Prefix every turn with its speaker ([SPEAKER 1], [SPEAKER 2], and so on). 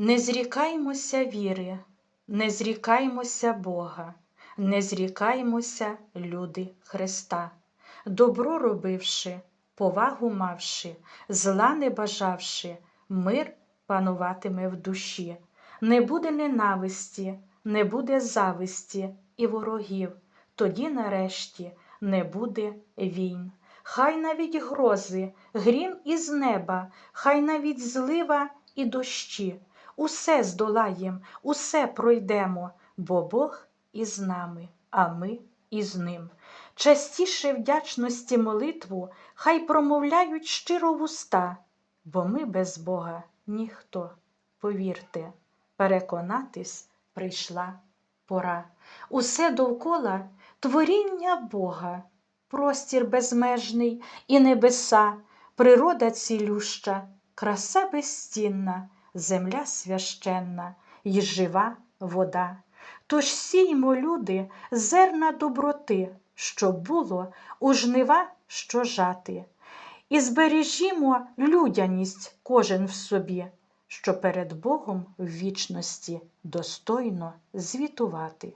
[SPEAKER 1] Не зрікаймося віри, не зрікаймося Бога, не зрікаймося, люди Христа, добро робивши, повагу мавши, зла не бажавши, мир пануватиме в душі, не буде ненависті, не буде зависті і ворогів, тоді нарешті не буде війн. Хай навіть грози, грім із неба, хай навіть злива і дощі. Усе здолаєм, усе пройдемо, бо Бог із нами, а ми із ним. Частіше вдячності молитву хай промовляють щиро вуста, бо ми без Бога ніхто. Повірте, переконатись прийшла пора. Усе довкола творіння Бога, простір безмежний і небеса, природа цілюща, краса безцінна, земля священна й жива вода. Тож сіймо, люди, зерна доброти, щоб було у жнива що жати, і збережімо людяність кожен в собі, що перед Богом в вічності достойно звітувати.